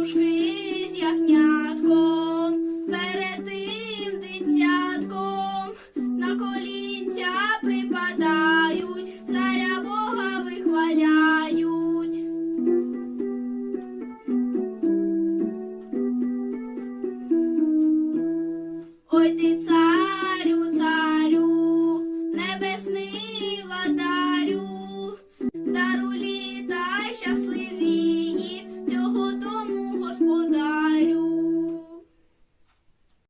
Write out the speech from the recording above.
пастушки з ягнятком, перед тим дитятком на колінця припадають, царя Бога вихваляють. Ой ти цар.